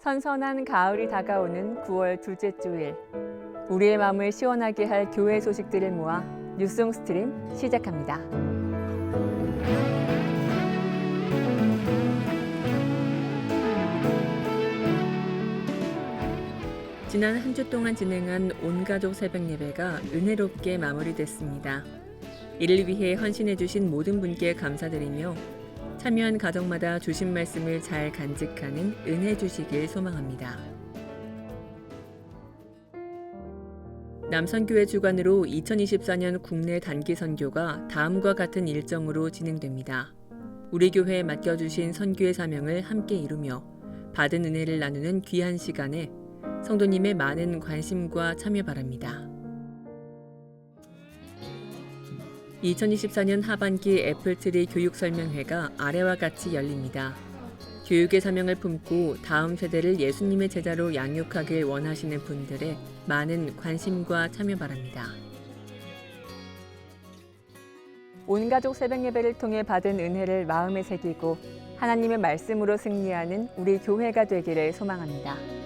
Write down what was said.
선선한 가을이 다가오는 9월 둘째 주일. 우리의 마음을 시원하게 할 교회 소식들을 모아 뉴송 스트림 시작합니다. 지난 한 주 동안 진행한 온가족 새벽 예배가 은혜롭게 마무리됐습니다. 이를 위해 헌신해 주신 모든 분께 감사드리며 참여한 가정마다 주신 말씀을 잘 간직하는 은혜 주시길 소망합니다. 남선교회 주관으로 2024년 국내 단기 선교가 다음과 같은 일정으로 진행됩니다. 우리 교회에 맡겨주신 선교의 사명을 함께 이루며 받은 은혜를 나누는 귀한 시간에 성도님의 많은 관심과 참여 바랍니다. 2024년 하반기 애플트리 교육 설명회가 아래와 같이 열립니다. 교육의 사명을 품고 다음 세대를 예수님의 제자로 양육하길 원하시는 분들의 많은 관심과 참여 바랍니다. 온 가족 새벽 예배를 통해 받은 은혜를 마음에 새기고 하나님의 말씀으로 승리하는 우리 교회가 되기를 소망합니다.